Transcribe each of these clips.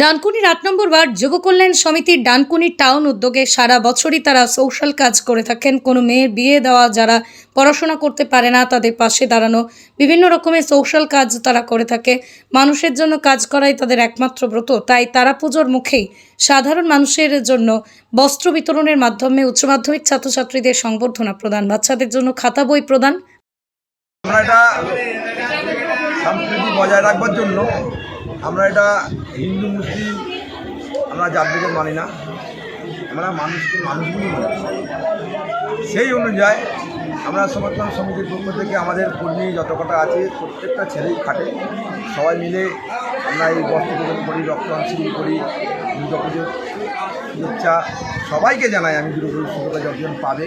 ডানকুনির আট নম্বর ওয়ার্ড যুব কল্যাণ সমিতির ডানকুনি টাউন উদ্যোগে সারা বছরই তারা সোশ্যাল কাজ করে থাকেন। কোনো মেয়ের বিয়ে দেওয়া যারা পড়াশোনা করতে পারে না, তাদের পাশে দাঁড়ানো বিভিন্ন রকমের সোশ্যাল কাজ তারা করে থাকে। মানুষের জন্য কাজ করাই তাদের একমাত্র ব্রত। তাই তারা পুজোর মুখেই সাধারণ মানুষের জন্য বস্ত্র বিতরণের মাধ্যমে উচ্চ মাধ্যমিক ছাত্রছাত্রীদের সংবর্ধনা প্রদান, বাচ্চাদের জন্য খাতা বই প্রদান। বজায় রাখবার জন্য আমরা এটা হিন্দু, মুসলিম, আমরা জাতভেদ মানি না। আমরা মানুষকে মানুষগুলি মানি সেই অনুযায়ী আমরা সমর্থন সমিতির পক্ষ থেকে আমাদের কর্মী যত কটা আছে, প্রত্যেকটা ছেলেই খাটে। সবাই মিলে আমরা এই বস্ত্র প্রদান করি, রক্তদান শিবির করি, দুর্গা পুজোর শুভেচ্ছা। সবাইকে জানাই আমি দুর্গা পুজোর শুভেচ্ছা যতজন পাবে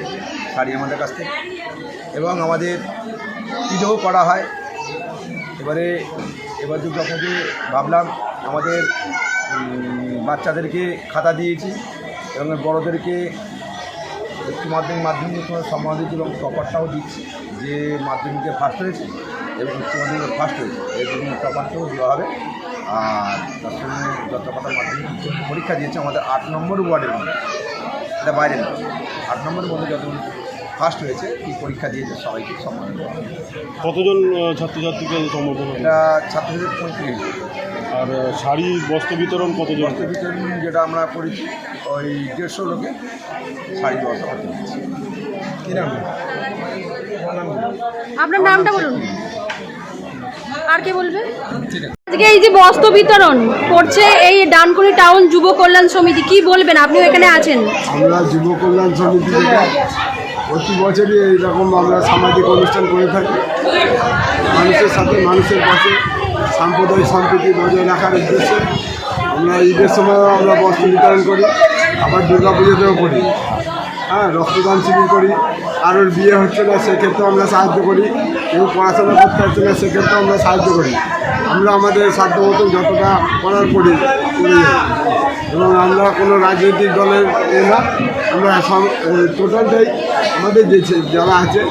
শাড়ি আমাদের কাছ থেকে। এবং আমাদের ঈদও করা হয়। এবারে, এবার দুর্গা পুজো ভাবলাম আমাদের বাচ্চাদেরকে খাতা দিয়েছি এবং বড়োদেরকে উচ্চ মাধ্যমিক মাধ্যমিক সম্মান দিয়েছি এবং টপারটাও দিচ্ছি, যে মাধ্যমিকে ফার্স্ট হয়েছে এবং উচ্চ মাধ্যমিকে ফার্স্ট হয়েছে। এর জন্য টপারটাও দেওয়া হবে। আর তার সঙ্গে যত কটা মাধ্যমিক পরীক্ষা দিয়েছে আমাদের আট নম্বর ওয়ার্ডের মধ্যে। এটা বাইরে আট নম্বরের মধ্যে যত ফার্স্ট হয়েছে এই পরীক্ষা দিয়েছে সবাইকে সম্মান কতজন ছাত্রছাত্রীকে সম্বর্ধনা এটা ছাত্রছাত্রী পঁয়ত্রিশ আর শাড়ি বস্ত্র বিতরণ কতজন? বস্ত্র বিতরণ যেটা আমরা করেছি ওই দেড়শো লোকে শাড়ি নাম? আপনার নামটা বলুন। আর কে বলবে? আজকে এই যে বস্ত্র বিতরণ করছে এই ডানকুনি টাউন যুব কল্যাণ সমিতি কি বলবেন? আপনিও এখানে আছেন। আমরা যুব কল্যাণ সমিতি প্রতি বছরই এইরকম আমরা সামাজিক অনুষ্ঠান করে থাকি। মানুষের সাথে মানুষের পাশে সাম্প্রদায়িক সম্প্রীতি বজায় রাখার উদ্দেশ্যে আমরা ঈদের সময়ও আমরা বস্ত্র বিতরণ করি, আবার দুর্গা পুজোতেও করি। হ্যাঁ রক্তদান শিবির করি। কারোর বিয়ে হচ্ছে না সেক্ষেত্রেও আমরা সাহায্য করি। কেউ পড়াশোনা করতে হচ্ছে না সেক্ষেত্রেও আমরা সাহায্য করি। আমরা আমাদের সাধ্য মতো যতটা করার করি করে। এবং আমরা কোনো রাজনৈতিক দলের এ না আমরা টোটালটাই আমাদের যে যারা আছে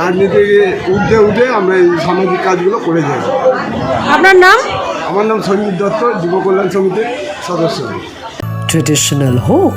রাজনীতির উঠে উঠে আমরা এই সামাজিক কাজগুলো করে যাই। আপনার নাম? আমার নাম সঞ্জিত দত্ত যুব কল্যাণ সমিতির সদস্য। ট্রেডিশনাল হোক